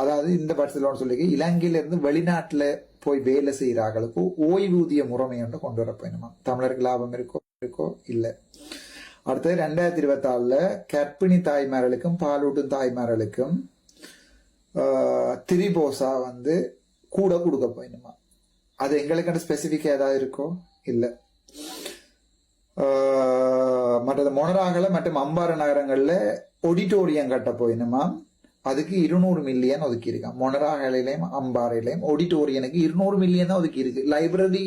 அதாவது இந்த பட்சத்தில் சொல்லி இலங்கையிலிருந்து வெளிநாட்டில் போய் வேலை செய்கிறார்களுக்கு ஓய்வூதிய முறைமை ஒன்று கொண்டு வர போயிடுமா தமிழருக்கு லாபம் இருக்கோ இருக்கோ இல்லை. அடுத்தது ரெண்டாயிரத்தி இருபத்தி ஆறில் கர்ப்பிணி தாய்மார்களுக்கும் பாலூட்டும் தாய்மார்களுக்கும் திரிபோசா வந்து கூட கொடுக்க போயிடுமா அது எங்களுக்கான ஸ்பெசிஃபிக்காக ஏதாவது இருக்கோ? இல்லை. மற்றது மொனராகல மற்றும் அம்பார நகரங்களில் ஒடிட்டோரியம் கட்ட போயினுமா? அதுக்கு இருநூறு மில்லியன் ஒதுக்கியிருக்கான். மொனராகலையும் அம்பாறையிலையும் ஆடிட்டோரியனுக்கு இருநூறு மில்லியன் தான் ஒதுக்கியிருக்கு. லைப்ரரி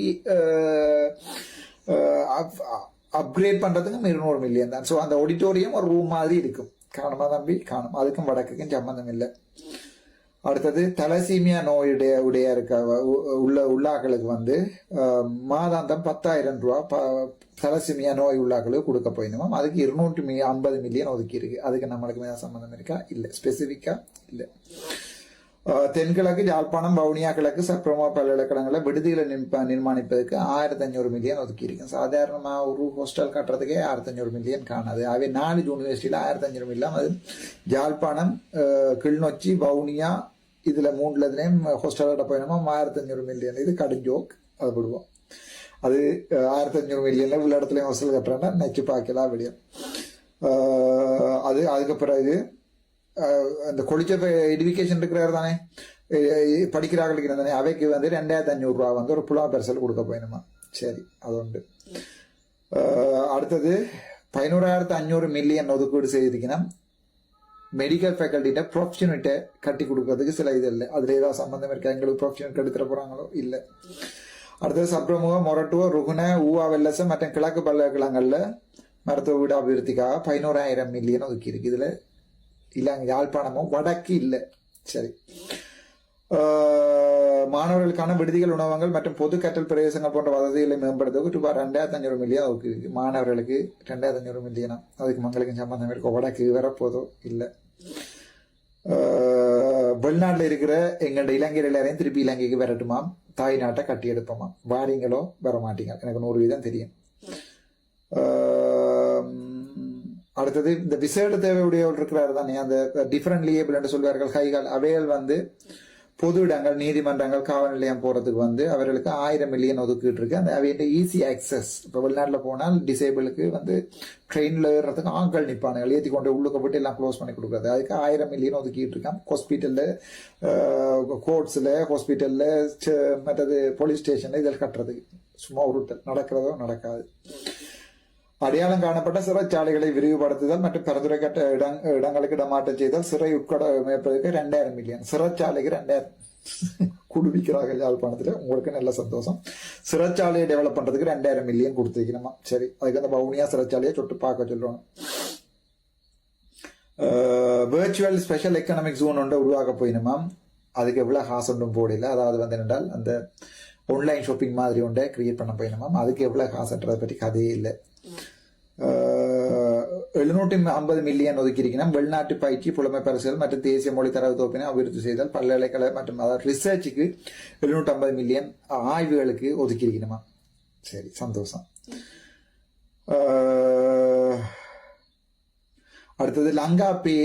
அப்கிரேட் பண்ணுறதுக்கும் இருநூறு மில்லியன் தான். ஸோ அந்த ஆடிட்டோரியம் ஒரு ரூம் மாதிரி இருக்கும். காணுமா தம்பி? காணும். அதுக்கும் வடக்குக்கும் சம்மந்தம் இல்லை. அடுத்தது தலசீமியா நோயுடைய உடைய இருக்க உ- உள்ள உள்ளாக்களுக்கு வந்து மாதாந்தம் பத்தாயிரம் ரூபா ப தலசீமியா நோய் உள்ளாக்களுக்கு கொடுக்க போயிருந்தோம் அதுக்கு இருநூற்றி மி ஐம்பது மில்லியன் ஒதுக்கி இருக்கு அதுக்கு நம்மளுக்கு மேல சம்மந்தம் இருக்கா? இல்லை. ஸ்பெசிஃபிக்கா இல்லை. தென்கிழக்கு யாழ்ப்பாணம் வவுனியா கிழக்கு சப்ரமா பல்கலைக்கழகங்களை விடுதிகளை நிர்ம- நிர்மாணிப்பதற்கு ஆயிரத்தி அஞ்சூறு மில்லியன் ஒதுக்கி சாதாரணமாக ஒரு ஹோஸ்டல் கட்டுறதுக்கே ஆயிரத்தி அஞ்சூறு மில்லியன் காணாது அவை நாலு யூனிவர்சிட்டியில் ஆயிரத்தி அஞ்சூறு மில்லியன் அது யாழ்ப்பாணம் கிள்நொச்சி வவுனியா இதில் மூணுல இதுலேயும் ஹோஸ்டலோட கட்ட ஆயிரத்தி அஞ்சூறு மில்லியன் இது கடுஞ்சோக் அது விடுவோம் அது ஆயிரத்தி அஞ்சூறு மில்லியன்ல உள்ள இடத்துலையும் ஹோஸ்டல் கட்டுறேன்னா நெச்சு பார்க்கலாம் வெளியே அது அதுக்கு பிறகு அந்த கொளிச்ச எஜுகேஷன் இருக்கிறார் தானே? படிக்கிறார்கள் தானே? அவைக்கு வந்து ரெண்டாயிரத்தி அஞ்சூறு ரூபா வந்து ஒரு புலா பரிசல் கொடுக்க போயணுமா சரி அது உண்டு அடுத்தது பதினோராயிரத்து அஞ்சூறு மில்லியன் ஒதுக்கீடு செய்திருக்கணும். மெடிக்கல் ஃபேக்கல்ட்டிட்ட ப்ரொஃபஷனிட்ட கட்டி கொடுக்கறதுக்கு சில இது இல்லை. அதுல ஏதாவது சம்பந்தம் இருக்கா? எங்களுக்கு ப்ரொஃபஷன் கெடுத்துட போறாங்களோ? இல்லை. அடுத்தது சப்ரமுக மொரட்டுவ ருகுண ஊவா வெல்லசம் மற்றும் கிழக்கு பல்கலைக்கழகங்களில் மருத்துவ வீடு அபிவிருத்திக்காக பதினோராயிரம் மில்லியன் ஒதுக்கி இருக்கு. இல்லை யாழ்ப்பாணமோ வடக்கு இல்லை. சரி. மாணவர்களுக்கான விடுதிகள் உணவகங்கள் மற்றும் பொது கற்றல் பிரதேசங்கள் போன்ற வசதிகளை மேம்படுத்துவதற்கு ரூபாய் ரெண்டாயிரத்தி அஞ்சூறு மில்லியன் ஒதுக்கி மாணவர்களுக்கு ரெண்டாயிரத்தி அஞ்சூறு மில்லியனா அதுக்கு மங்களுக்கு சம்பந்தம் இருக்கும் வடக்கு வரப்போதோ? இல்லை. வெளிநாட்டில் இருக்கிற எங்களோட இலங்கையில் எல்லாரையும் திருப்பி இலங்கைக்கு வரட்டுமாம் தாய் நாட்டை கட்டி எடுப்போமாம் வாரீங்களோ? வர மாட்டீங்க எனக்கு நூறு வீதம் தெரியும். அடுத்தது இந்த விசேட தேவையுடையவர் இருக்கிறார் தானே அந்த டிஃபரெண்ட் லியபிள் என்று சொல்வார்கள் கைகள் அவைகள் வந்து பொது இடங்கள் நீதிமன்றங்கள் காவல் நிலையம் போறதுக்கு வந்து அவர்களுக்கு ஆயிரம் மில்லியன் ஒதுக்கிட்டு இருக்கு. அந்த அவையிட்ட ஈஸி ஆக்சஸ் இப்போ வெளிநாட்டில் போனால் டிசேபிளுக்கு வந்து ட்ரெயினில் ஏறுறதுக்கு ஆட்கள் நிற்பானுகள் ஏற்றி கொண்டு உள்ளுக்க போட்டு எல்லாம் க்ளோஸ் பண்ணி கொடுக்குறது. அதுக்கு ஆயிரம் மில்லியன் ஒதுக்கிட்டு இருக்கான் ஹாஸ்பிட்டலில் கோர்ட்ஸில் ஹாஸ்பிட்டலில் மற்றது போலீஸ் ஸ்டேஷனில் இதில் கட்டுறதுக்கு. சும்மா ஒரு நடக்கிறதோ நடக்காது. அடையாளம் காணப்பட்ட சிறைச்சாலைகளை விரிவுபடுத்துதல் மற்றும் பரிந்துரைக்கப்பட்ட இடம் இடங்களுக்கு இடமாற்றம் செய்தல். சிறை உட்கட அமைப்பதற்கு ரெண்டாயிரம் மில்லியன் சிறைச்சாலைக்கு ரெண்டாயிரம். குடுவிக்கிறார்கள் யாழ்ப்பாணத்துல. உங்களுக்கு நல்ல சந்தோஷம். சிறைச்சாலையை டெவலப் பண்றதுக்கு ரெண்டாயிரம் மில்லியன் கொடுத்துருக்கணுமா? சரி அதுக்கு அந்த பவுனியா சிறைச்சாலையை சொட்டு பார்க்க சொல்லணும் வேர்ச்சுவல் ஸ்பெஷல் எக்கனாமிக் ஜோன் ஒன்று உருவாக்க போயினுமா? அதுக்கு எவ்வளோ காசு ஒன்றும் போடல. அதாவது வந்து என்னென்றால் அந்த ஆன்லைன் ஷாப்பிங் மாதிரி ஒன்றை கிரியேட் பண்ண போயினுமா? அதுக்கு எவ்வளோ காசுன்றதை பற்றி கதையே இல்லை. எழுநூற்றி ஐம்பது மில்லியன் ഒതുക്കിയിരിക്കണം. வெளிநாட்டு பயிற்சி புலமை പരിസരം மற்றும் தேசிய மொழி தரவு தொகுப்பினை அபிவிருத்தி செய்தல் பல்கலைக்கழக மற்றும் அதாவது ரிசர்ச்சுக்கு எழுநூற்றி ஐம்பது மில்லியன் ஆய்வுகளுக்கு ஒதுக்கியிருக்கணுமா சரி சந்தோஷம் அடுத்தது லங்கா பே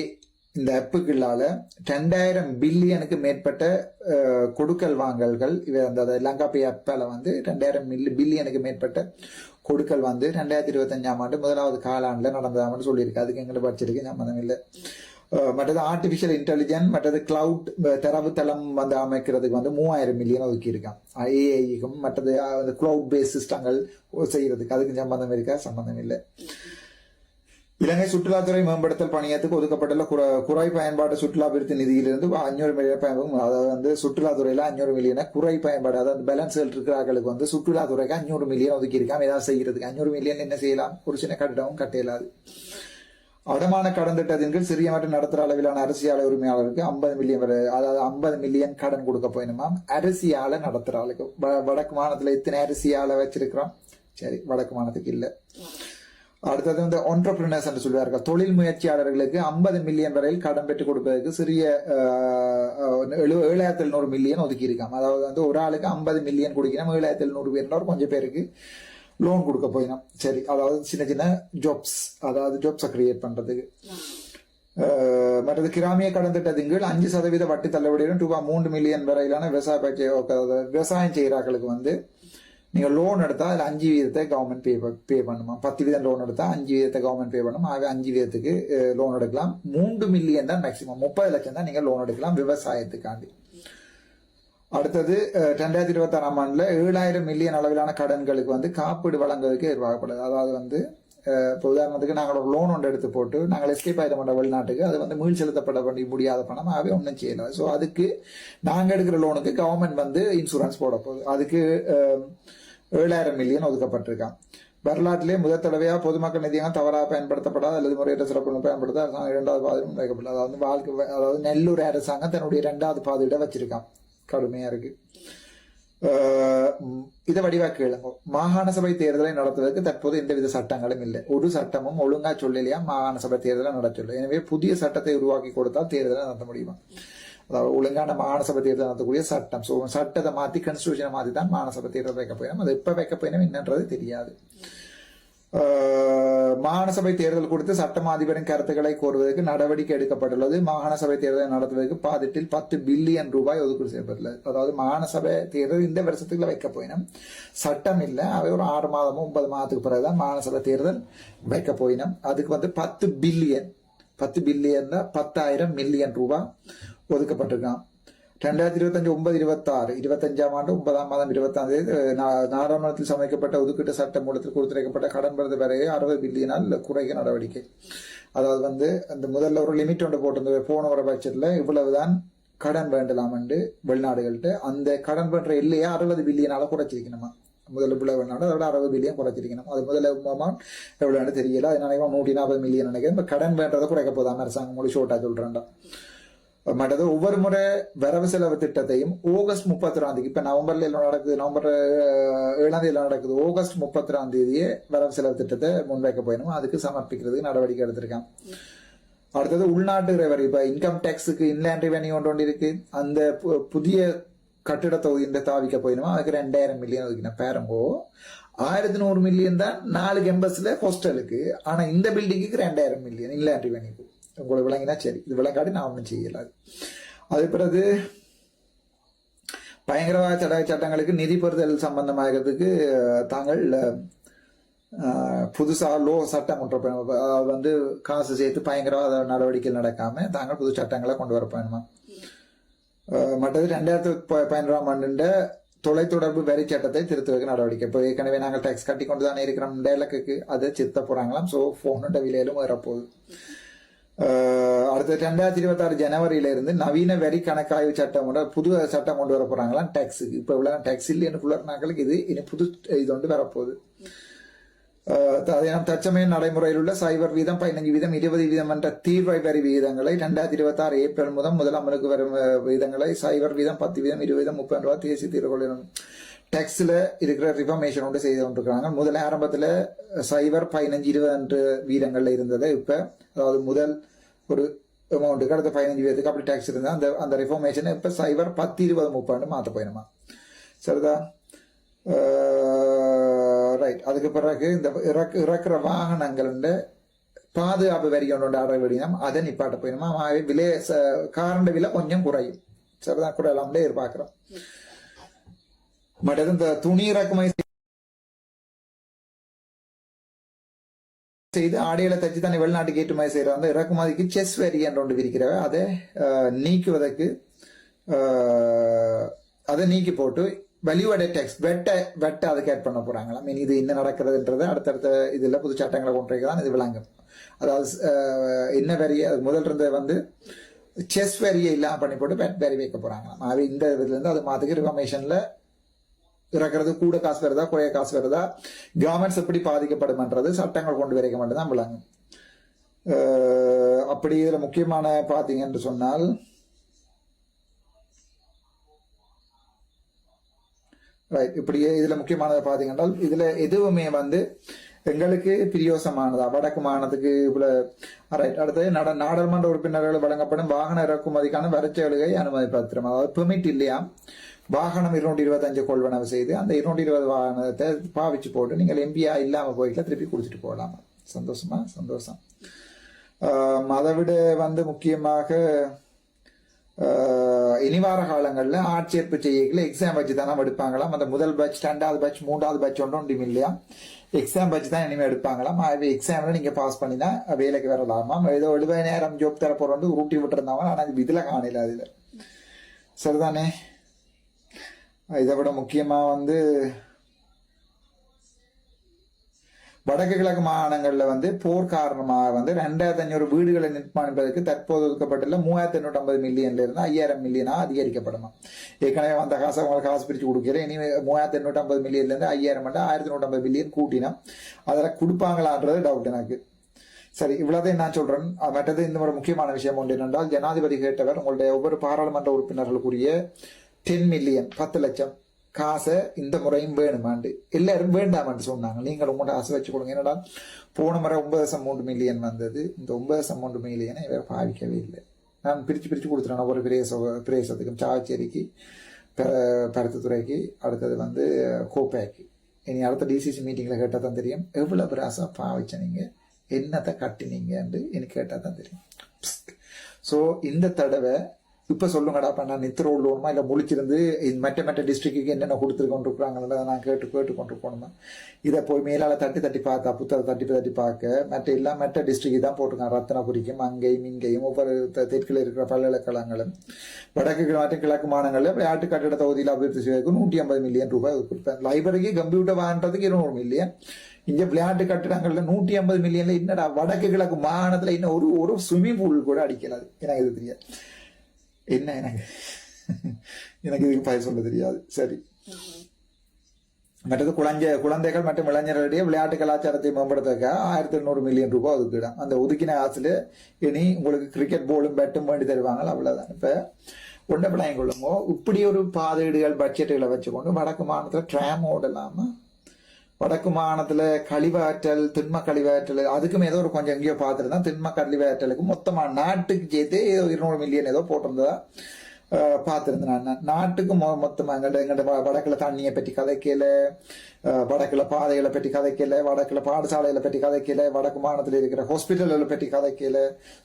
இந்த ஆப்புகளால ரெண்டாயிரம் பில்லியனுக்கு மேற்பட்ட கொடுக்கல் வாங்கல்கள் இவ அந்த அந்த லங்கா பே ஆப்பால வந்து ரெண்டாயிரம் மில்லி பில்லியனுக்கு மேற்பட்ட கொடுக்கல் வந்து ரெண்டாயிரத்தி இருபத்தஞ்சாம் ஆண்டு முதலாவது காலாண்டில் நடந்ததாமன்னு சொல்லியிருக்கு. அதுக்கு எங்களை படிச்சிருக்கு சம்மந்தம் இல்லை. மற்றது ஆர்டிபிஷியல் இன்டெலிஜென்ஸ் மற்றது கிளவுட் தரவுத்தளம் வந்து அமைக்கிறதுக்கு வந்து மூவாயிரம் மில்லியன் ஒதுக்கி இருக்கான் ஏஐக்கும் மற்றது அந்த கிளவுட் பேஸ் சிஸ்டங்கள் செய்யறதுக்கு அதுக்கு சம்பந்தம் இருக்கா? சம்பந்தம் இல்லை. இலங்கை சுற்றுலாத்துறை மேம்படுத்தல் பணியத்துக்கு ஒதுக்கப்பட்டுள்ள குறை பயன்பாட்டு சுற்றுலா அபிவிருத்தி நிதியிலிருந்து அஞ்சூறு மில்லியன் பயன்படும் அதாவது வந்து சுற்றுலாத்துறையில அஞ்சூறு மில்லியனை குறை பயன்பாடு அதாவது பேலன்ஸ் இருக்கிறார்களுக்கு வந்து சுற்றுலாத்துறைக்கு அஞ்சூறு மில்லியன் ஒதுக்கி இருக்காம ஏதாவது செய்யறதுக்கு அஞ்சூறு மில்லியன் என்ன செய்யலாம்? ஒரு சின்ன கட்டிடமும் கட்ட இயலாது அடமான கடன் திட்டத்தின் கீழ் சிறிய மற்றும் நடத்துற அளவிலான அரசியல் உரிமையாளருக்கு ஐம்பது மில்லியன் வரை அதாவது ஐம்பது மில்லியன் கடன் கொடுக்க போயினுமாம். அரசியால நடத்துற ஆளுக்கு. வ- வடக்கு மாநிலத்துல எத்தனை அரசியால வச்சிருக்கிறோம். சரி வடக்கு மாநிலத்துக்கு இல்லை. அடுத்தது வந்து ஒன்டர்பிரினர்ஸ் என்று சொல்வார்கள். தொழில் முயற்சியாளர்களுக்கு ஐம்பது மில்லியன் வரையில் கடன் பெற்று கொடுப்பதற்கு சிறிய எழு- ஏழாயிரத்தி எழுநூறு மில்லியன் ஒதுக்கி இருக்காம் அதாவது வந்து ஒரு ஆளுக்கு ஐம்பது மில்லியன் கொடுக்கணும் ஏழாயிரத்தி எழுநூறு பேர் கொஞ்சம் பேருக்கு லோன் கொடுக்க போயினோம். சரி அதாவது சின்ன சின்ன ஜாப்ஸ் அதாவது ஜாப்ஸை கிரியேட் பண்றதுக்கு. மற்றது கிராமிய கடன் திட்டத்தின் கீழ் அஞ்சு சதவீத வட்டி தள்ளுபடியுடன் ரூபாய் மூன்று மில்லியன் வரையிலான விவசாய பயிற்சி அதாவது விவசாயம் செய்கிறார்களுக்கு வந்து நீங்க லோன் எடுத்தா அதுல அஞ்சு வீதத்தை கவர்மெண்ட் பே பே பண்ணுமா? பத்து வீதம் லோன் எடுத்தா அஞ்சு வீதத்தை கவர்மெண்ட் பே பண்ணும். ஆக அஞ்சு வீதத்துக்கு லோன் எடுக்கலாம். மூன்று மில்லியன் தான் மேக்சிமம் முப்பது லட்சம் தான் நீங்க லோன் எடுக்கலாம் விவசாயத்துக்காண்டி. அடுத்தது ரெண்டாயிரத்தி இருபத்தி ஆறாம் ஆண்டுல ஏழாயிரம் மில்லியன் அளவிலான கடன்களுக்கு வந்து காப்பீடு வழங்குவதற்கு எதிர்பார்க்கப்படுது அதாவது வந்து இப்போ உதாரணத்துக்கு நாங்கள் ஒரு லோன் ஒன்று எடுத்து போட்டு நாங்கள் எஸ்கேப் ஆகிட மாட்டோம் வெளிநாட்டுக்கு. அது வந்து மீள் செலுத்தப்பட வேண்டிய முடியாத பணம். ஆகவே ஒன்றும் செய்யலை. ஸோ அதுக்கு நாங்கள் எடுக்கிற லோனுக்கு கவர்மெண்ட் வந்து இன்சூரன்ஸ் போட போகுது. அதுக்கு ஏழாயிரம் மில்லியன் ஒதுக்கப்பட்டிருக்கான். வரலாற்றிலே முதல் தடவையாக பொதுமக்கள் நிதியங்கள் தவறாக பயன்படுத்தப்படாது அல்லது முறையற்ற சிறப்பு பயன்படுத்த அரசாங்கம் இரண்டாவது பாதையும் வைக்கப்பட்டது அதாவது வாழ்க்கை அதாவது நெல்லூர் அரசாங்கம் தன்னுடைய இரண்டாவது பாதையிட வச்சிருக்கான். கடுமையாக இருக்கு. இதை வடிவாக்குகள் மாகாண சபை தேர்தலை நடத்துவதற்கு தற்போது எந்தவித சட்டங்களும் இல்லை. ஒரு சட்டமும் ஒழுங்கா சொல்லலையா மாகாண சபை தேர்தலை நடத்தவில்லை. எனவே புதிய சட்டத்தை உருவாக்கி கொடுத்தால் தேர்தலை நடத்த முடியுமா? அதாவது ஒழுங்கான மாகாண தேர்தல் நடத்தக்கூடிய சட்டம். ஸோ சட்டத்தை மாற்றி கன்ஸ்டியூஷனை மாற்றி தான் மாணசபை தேர்தல் வைக்க போயிடும் அது எப்போ வைக்க போயிடும் என்னன்றது தெரியாது. அஹ் தேர்தல் குறித்து சட்டம் அதிபரின் கருத்துக்களை கோருவதற்கு நடவடிக்கை எடுக்கப்பட்டுள்ளது. மாகாணசபை தேர்தலை நடத்துவதற்கு பாதிட்டில் பத்து பில்லியன் ரூபாய் ஒதுக்கீடு செய்யப்பட்டுள்ளது. அதாவது மாணசபை தேர்தல் இந்த வருஷத்துக்குள்ள வைக்க போயினும் சட்டம் இல்லை. அவை ஒரு ஆறு மாதமோ ஒன்பது மாதத்துக்கு பிறகுதான் மாகாண தேர்தல் வைக்க போயினும் அதுக்கு வந்து பத்து பில்லியன் பத்து பில்லியன் பத்தாயிரம் மில்லியன் ரூபாய் ஒதுக்கப்பட்டிருக்கான். ரெண்டாயிரத்தி இருபத்தஞ்சு ஒன்பது இருபத்தாறு இருபத்தஞ்சாம் ஆண்டு ஒன்பதாம் மாதம் இருபத்தாம் தேதி நா- நாடாளுமன்றத்தில் சமைக்கப்பட்ட ஒதுக்கீட்டு சட்ட மூலத்தில் கொடுத்துரைக்கப்பட்ட கடன் பிரதி வரையை அறுபது பில்லியனால் குறைக்க நடவடிக்கை. அதாவது வந்து அந்த முதல்ல ஒரு லிமிட் ஒன்று போட்டிருந்த போன வர பட்சத்தில் இவ்வளவுதான் கடன் வேண்டலாம் என்று வெளிநாடுகள்கிட்ட அந்த கடன் பண்ற இல்லையா அறுபது பில்லியனால குறைச்சிருக்கணுமா? முதல்ல இவ்வளவு வேணாலும் அதோட அறுபது பில்லியன் குறைச்சிருக்கணும்? அது முதல்ல அமௌண்ட் எவ்வளோன்னு தெரியல. அது நினைக்கிறோம் நூற்றி நாற்பது மில்லியன் நினைக்கிறேன். இப்போ கடன் வேண்டதை குறைக்க போதாம அரசாங்கம் மொழி ஷோட்டா சொல்றேன்டா. மாட்டது ஒவ்வொரு முறை வரவு செலவு திட்டத்தையும் ஆகஸ்ட் முப்பத்தி தேதி இப்ப நவம்பர்ல எல்லாம் நடக்குது நவம்பர் ஏழாம் தேதி நடக்குது ஆகஸ்ட் முப்பத்தி தேதியே வரவு செலவு திட்டத்தை முன்வைக்க போயிடும் அதுக்கு சமர்ப்பிக்கிறதுக்கு நடவடிக்கை எடுத்திருக்கான் அடுத்தது உள்நாட்டு ரெவரி இப்ப இன்கம் டேக்ஸுக்கு இன்லேண்ட் ரெவென்யூ ஒன்று ஒன்று இருக்கு அந்த பு- புதிய கட்டிட தொகுதியின் தாவிக்க போயிடுமா அதுக்கு ரெண்டாயிரம் மில்லியன் அதுக்கு நான் பேரம்போ ஆயிரத்தி நூறு மில்லியன் தான் நாலு கேம்பஸ்ல ஹாஸ்டலுக்கு ஆனா இந்த பில்டிங்குக்கு ரெண்டாயிரம் மில்லியன் இன்லேண்ட் ரெவென்யூக்கு உங்களுக்கு விளங்கினா சரி. இது விளங்காட்டி நான் ஒன்றும் செய்யலாது அது பிறகு பயங்கரவாத சட்ட சட்டங்களுக்கு நிதி பெறுதல் சம்பந்தமாகிறதுக்கு தாங்கள் புதுசாக புதுசா லோ சட்டம் கொண்டு வந்து காசு சேர்த்து பயங்கரவாத நடவடிக்கை நடக்காமல் தாங்கள் புது சட்டங்களை கொண்டு வர மற்றது ரெண்டாயிரத்தி ப- பதினொன்றாம் ஆண்டு தொலைத்தொடர்பு வரி சட்டத்தை திருத்துவதற்கு நடவடிக்கை. இப்போ ஏற்கனவே நாங்கள் டேக்ஸ் கட்டி கொண்டு தானே இருக்கிறோம். டேலக்கு அதை சித்த போகிறாங்களாம் ஸோ ஃபோனோட விலையிலும் வரப்போகுது அடுத்த ரெண்டாயிரத்தி இருபத்தாறு ஜனவரியில இருந்து நவீன வரி கணக்காய்வு சட்டம் கொண்டு புது சட்டம் கொண்டு வர போறாங்களாம் டேக்ஸ் இப்போ இவ்வளவு டேக்ஸ் இல்லை எனக்குள்ள நாங்களுக்கு இது இனி புது இது ஒன்று வரப்போகுது. அதே தற்சமய நடைமுறையில் உள்ள சைபர் வீதம் பதினஞ்சு வீதம் இருபது வீதம் என்ற தீர்வை வரி விகிதங்களை ரெண்டாயிரத்தி இருபத்தி ஆறு ஏப்ரல் முதல் முதல் அமலுக்கு வரும் வீதங்களை விகிதங்களை சைபர் வீதம் பத்து வீதம் இருபது வீதம் முப்பது ரூபா தேசிய தீர்வு டேக்ஸ்ல இருக்கிற ரிஃபர்மேஷன் ஒன்று செய்து கொண்டிருக்கிறாங்க. முதல்ல ஆரம்பத்தில் சைபர் பதினஞ்சு இருபது என்று வீதங்கள்ல இருந்தது இப்போ அதாவது முதல் ஒரு அமௌண்ட்டுக்கு அடுத்த பதினஞ்சு பேருக்கு அப்படி டேக்ஸ் இருந்தால் அந்த அந்த ரிஃபர்மேஷன் இப்போ சைபர் பத்து இருபது முப்பாண்டு மாற்ற போயிடுமா? சரிதா? ரைட் அதுக்கு பிறகு இந்த இறக்கு இறக்குற வாகனங்கள் பாதுகாப்பு வரி கொண்டு அறவடினம் அதை நிப்பாட்ட போயிடுமா? விலை காரண்ட விலை கொஞ்சம் குறையும். சரிதான் குறையலாம்னு எதிர்பார்க்குறோம். மற்றது இந்த துணி இறக்குமதி செய்து ஆடைகளை தச்சு தன்னை வெளிநாட்டுக்கு ஏற்றுமதி செய்யறாங்க இறக்குமதிக்கு செஸ் வரி என்று ஒன்று விரிக்கிறவ அதை நீக்குவதற்கு அதை நீக்கி போட்டு வலிவடை டேக்ஸ் வெட்ட வெட்ட அதுக்கு ஆட் பண்ண போறாங்களா? மீன் இது என்ன நடக்கிறதுன்றது அடுத்தடுத்த இதில் புது சட்டங்களை கொண்டு தான் இது விளங்கும். அதாவது என்ன வரி அது முதல் இருந்தது வந்து செஸ் வெரியை இல்லாமல் பண்ணி போட்டு வெட் வெரி வைக்க போறாங்களாம். அது இந்த இதுலேருந்து அது மாத்துக்கு ரிஃபர்மேஷனில் இறக்குறது கூட காசு வருதா குறைய காசு வருதா? கவர்மெண்ட்ஸ் எப்படி பாதிக்கப்படுமன்றது சட்டங்கள் கொண்டு வரைக்க மட்டும்தான் விளங்கும். அப்படி இதுல முக்கியமான பாத்தீங்க என்று சொன்னால் ரைட் இப்படியே இதுல முக்கியமானதை பாத்தீங்கன்னா இதுல எதுவுமே வந்து எங்களுக்கு பிரியோசமானதா வடக்கு மாநிலத்துக்கு இவ்வளவு ரைட் அடுத்தது நட நாடாளுமன்ற உறுப்பினர்கள் வழங்கப்படும் வாகன இறக்குமதிக்கான வரிச்சலுகை அனுமதி பத்திரம் அதாவது பெர்மிட் இல்லையா வாகனம் இருநூற்றி இருபத்தஞ்சு கொள்வனவு செய்து அந்த இருநூற்றி இருபது வாகனத்தை பாவிச்சு போட்டு நீங்கள் எம்பியா இல்லாமல் போயிட்டு திருப்பி கொடுத்துட்டு போகலாம். சந்தோஷமா? சந்தோஷம். ஆஹ் அதை விட வந்து முக்கியமாக இனிவார இனி வார காலங்களில் ஆட்சேர்ப்பு செய்யல எக்ஸாம் வச்சு தானே எடுப்பாங்களாம். அந்த முதல் பேட்ச் ரெண்டாவது பேட்ச் மூன்றாவது பேட்ச் ஒன்றும் ஒன்றும் இல்லையா? எக்ஸாம் வச்சு தான் இனிமேல் எடுப்பாங்களாம். அது எக்ஸாமில் நீங்கள் பாஸ் பண்ணினா வேலைக்கு வரலாமா ஏதோ எழுபதாயிரம் ஜோப் தர போகிறோம் ஊட்டி விட்டுருந்தாங்க ஆனால் அது இதில் காணல அதில். சரிதானே? இதை விட முக்கியமாக வந்து வடக்கு கிழக்கு மாகாணங்களில் வந்து போர் காரணமாக வந்து ரெண்டாயிரத்தி ஐநூறு வீடுகளை நிர்மாணிப்பதற்கு தற்போது ஒதுக்கப்பட்டுள்ள மூவாயிரத்தி எண்ணூற்றி ஐம்பது மில்லியன்ல இருந்து ஐயாயிரம் மில்லியனா அதிகரிக்கப்படணும். ஏற்கனவே அந்த காசை உங்களுக்கு காசு பிரித்து கொடுக்கிறேன். இனி மூவாயிரத்தி எண்ணூற்றி ஐம்பது ஐயாயிரம் மட்டும் ஆயிரத்தி நூற்றி ஐம்பது மில்லியன் கூட்டினா அதில் கொடுப்பாங்களான்றது டவுட் எனக்கு. சரி இவ்வளவுதான் நான் சொல்கிறேன் மற்றது இந்த ஒரு முக்கியமான விஷயம் ஒன்று என்னென்றால் ஜனாதிபதி கேட்டவர் உங்களுடைய ஒவ்வொரு பாராளுமன்ற உறுப்பினர்களுக்குரிய டென் மில்லியன் பத்து லட்சம் காசை இந்த முறையும் வேணுமாண்டு எல்லாரும் வேண்டாமான்னு சொன்னாங்க நீங்கள் உங்கள்கிட்ட ஆசை வச்சு கொடுங்க என்னடா போன முறை ஒன்பது தசம் மூன்று மில்லியன் வந்தது இந்த ஒன்பது தசம் மூன்று மில்லியனை இவர் பாவிக்கவே இல்லை நான் பிரித்து பிரித்து கொடுத்துட்டேன் ஒரு பிரேச பிரேசத்துக்கும் சாவச்சேரிக்கு ப- அடுத்தது வந்து கோப்பைக்கு இனி அடுத்த டிசிசி மீட்டிங்கில் கேட்டால் தான் தெரியும் எவ்வளோ பிராசம் பாவிச்ச நீங்கள் என்னத்தை கட்டினீங்கன்னு எனக்கு கேட்டால் தான் தெரியும் ஸோ இந்த தடவை இப்போ சொல்லுங்கடா இப்போ நான் நித்திர உள்ளோணுமா இல்லை முழிச்சிருந்து இது மற்ற மற்ற டிஸ்ட்ரிக்ட்டுக்கு என்னென்ன கொடுத்துட்டு கொண்டிருக்கிறாங்களோ நான் கேட்டு கேட்டு கொண்டு போகணுமா இதை போய் மேலால் தட்டி தட்டி பார்த்தா புத்தரை தட்டி தட்டி பார்க்க மற்ற எல்லா மற்ற டிஸ்ட்ரிக்ட் தான் போட்டிருக்காங்க ரத்னபுரிக்கும் அங்கேயும் இங்கேயும் ஒவ்வொரு தெற்கில் இருக்கிற பல்கலைக்கழகங்களும் வடக்கு மற்றும் கிழக்கு மாநிலங்களில் விளையாட்டு கட்டிட தொகுதியில் அபிவிருத்தி செய்வதற்கு நூற்றி ஐம்பது மில்லியன் ரூபாய் கொடுப்பேன் லைப்ரரிக்கு கம்ப்யூட்டர் வாங்குறதுக்கு இருநூறு மில்லியன் இங்க விளையாட்டு கட்டிடங்கள்ல நூற்றி ஐம்பது மில்லியன்ல என்னடா வடக்கு கிழக்கு மாகாணத்துல இன்னும் ஒரு ஒரு ஸ்விம்மிங் பூல் கூட அடிக்கலாது எனக்கு இது தெரியாது. என்ன எனக்கு? எனக்கு இதுக்கு பயிர் சொல்ல தெரியாது. சரி. மற்றது குழந்தை குழந்தைகள் மற்றும் இளைஞர்களுடைய விளையாட்டு கலாச்சாரத்தை மேம்படுத்துக்க ஆயிரத்தி எண்ணூறு மில்லியன் ரூபாய் ஒதுக்கிடும் அந்த ஒதுக்கின காசுல இனி உங்களுக்கு கிரிக்கெட் போலும் பேட்டும் வேண்டி தருவாங்க அவ்வளவுதான். இப்ப ஒன்றை பிள்ளைங்க கொள்ளுங்க. இப்படி ஒரு பாதீடுகள் பட்ஜெட்டுகளை வச்சுக்கொண்டு வடக்கு மாநிலத்தில் ட்ராம் ஓடலாமா? வடக்கு மாகாணத்துல கழிவாற்றல் திண்ம கழிவாற்றல் அதுக்கும் ஏதோ ஒரு கொஞ்சம் எங்கேயோ பார்த்துருந்தா திண்ம கழிவாற்றலுக்கு மொத்தமா நாட்டுக்கு சேர்த்து ஏதோ இருநூறு மில்லியன் ஏதோ போட்டிருந்ததா. பார்த்துருந்தேன் நான் நாட்டுக்கு மொ மொத்தமாக எங்கள்ட எங்கள்கிட்ட வ- தண்ணியை பற்றி கதைக்கல வடக்கில் பாதைகளை பற்றி கதைக்கல வடக்கில் பாடசாலைகளை பற்றி கதைக்கல வடக்கு மாநிலத்தில் இருக்கிற ஹாஸ்பிட்டல்களை பற்றி கதைக்கல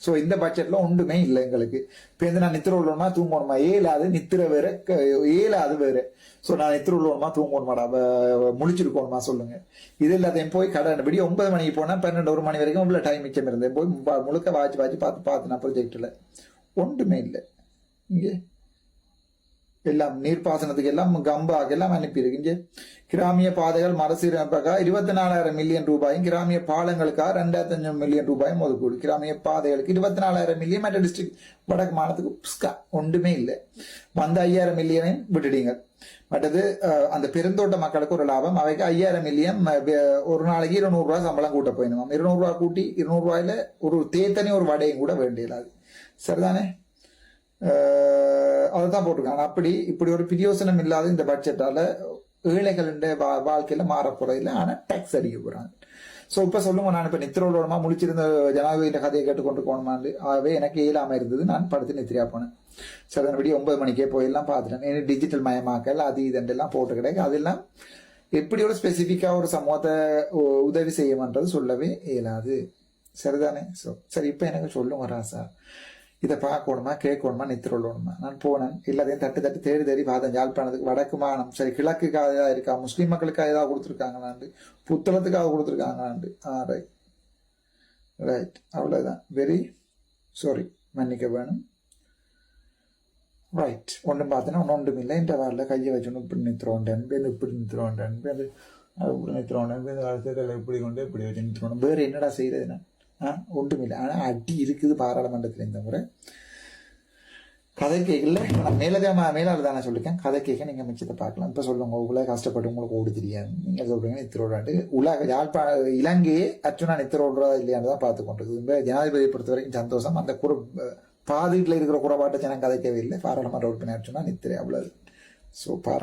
ஸோ இந்த பட்ஜெட்ல ஒன்றுமே இல்லை எங்களுக்கு இப்போ வந்து நான் நித்திர உள்ளோம்னா தூங்கணுமா ஏழாது நித்திர வேற க- ஏழாது வேறு ஸோ நான் நித்திர உள்ளோமா தூங்கணுமாடா முழிச்சிருக்கோணுமா சொல்லுங்க இது இல்லாதையும் போய் கடை விடிய ஒன்பது மணிக்கு போனால் பன்னெண்டு ஒரு மணி வரைக்கும் உள்ள டைம் மிச்சம் இருந்தேன் போய் முழுக்க வாச்சு வாச்சு பார்த்து பார்த்து நான் ப்ரொஜெக்டில் ஒன்றுமே இல்லை இங்கே எல்லாம் நீர்ப்பாசனத்துக்கு எல்லாம் கம்பாக எல்லாம் அனுப்பியிருக்கு இங்கே கிராமிய பாதைகள் மறுசீரமைப்புக்காக இருபத்தி நாலாயிரம் மில்லியன் ரூபாயும் கிராமிய பாலங்களுக்காக ரெண்டாயிரத்தி அஞ்சு மில்லியன் ரூபாயும் ஒதுக்கூடு. கிராமிய பாதைகளுக்கு இருபத்தி நாலாயிரம் மில்லியன் மற்ற டிஸ்ட்ரிக்ட் வடக்கு மாநிலத்துக்கு புஸ்கா ஒன்றுமே இல்லை. வந்த ஐயாயிரம் மில்லியனையும் விட்டுட்டீங்க. மற்றது அந்த பெருந்தோட்ட மக்களுக்கு ஒரு லாபம். அவைக்கு ஐயாயிரம் மில்லியன் ஒரு நாளைக்கு இருநூறு ரூபாய் சம்பளம் கூட்ட போயிடுவோம் இருநூறு ரூபாய் கூட்டி இருநூறு ரூபாயில ஒரு தேத்தனி ஒரு வடையும் கூட வேண்டியலாது சரிதானே? அதை தான் போட்டிருக்காங்க. அப்படி இப்படி ஒரு பிரியோசனம் இல்லாத இந்த பட்ஜெட்டால ஏழைகளின் வா- வாழ்க்கையில மாறப்போறதில்லை. ஆனா டேக்ஸ் அடிக்க போறாங்க. ஸோ இப்போ சொல்லுங்க நான் இப்போ நித்திரோடமா முழிச்சிருந்த ஜனாதிபதியின் கதையை கேட்டுக்கொண்டு போகணுமான்னு. ஆகவே எனக்கு இயலாம இருந்தது. நான் படுத்து நித்திரியா போனேன். சதனபடி ஒன்பது மணிக்கே போயெல்லாம் பார்த்துட்டேன். ஏன்னா டிஜிட்டல் மயமாக்கல் அது இதெல்லாம் போட்டு கிடையாது அதெல்லாம் எப்படி ஒரு ஸ்பெசிஃபிக்காக ஒரு சமூகத்தை உ- உதவி செய்யமன்றது சொல்லவே இயலாது. சரிதானே? ஸோ சரி இப்போ எனக்கு சொல்லுங்க ராசா. இதை பார்க்கணுமா கேட்கணுமா நித்திரொள்ளணுமா நான் போனேன். எல்லாத்தையும் தட்டு தட்டு தேடி தேடி பார்த்தேன் யாழ்ப்பாணத்துக்கு வடக்கு மாகாணம் சரி கிழக்குக்காக ஏதாவது இருக்கா? முஸ்லீம் மக்களுக்காக ஏதாவது கொடுத்துருக்காங்களாண்டு புத்தளத்துக்காக கொடுத்துருக்காங்களாண்டு ஆ ரைட் ரைட் அவ்வளோதான் வெரி சாரி மன்னிக்க வேணும். ரைட் ஒன்றும் பார்த்தேன்னா ஒன்று ஒன்றும் இல்லை. இந்த வாரில் கையை வச்சுன்னு இப்படி நிறுத்துறோண்டேன் பேருந்து இப்படி நிறுத்துறோண்டேன் பேருந்து அது இப்படி நிறுத்துறோண்டேன் இப்படி கொண்டு இப்படி வச்சு நிறுத்துறோம் வேறு என்னடா செய்கிறது நான்? ஆ ஆனால் அடி இருக்குது பாராளுமன்றத்தில் இந்த முறை. கதை கேட்கல நான் மேலதே மேலாளர் தானே சொல்லியிருக்கேன் கதை கேட்க நீங்கள் மிச்சத்தை பார்க்கலாம். இப்போ சொல்லுங்க. உலக கஷ்டப்பட்டு உங்களுக்கு ஓடு தெரியாது. நீங்கள் சொல்கிறீங்க நித்திரோடாண்டு உலக யாழ்ப்பாண இலங்கையே அர்ச்சுனா நித்திரோடுறதா இல்லையான்னு தான் பார்த்து கொண்டிருக்கு ஜனாதிபதியை பொறுத்த வரைக்கும் சந்தோஷம். அந்த குறை பாதியில் இருக்கிற குறைபாட்டை ஜனம் கதைக்கவே இல்லை. பாராளுமன்ற உறுப்பினர் அர்ச்சுனா நித்திரை அவ்வளவு. ஸோ பாரா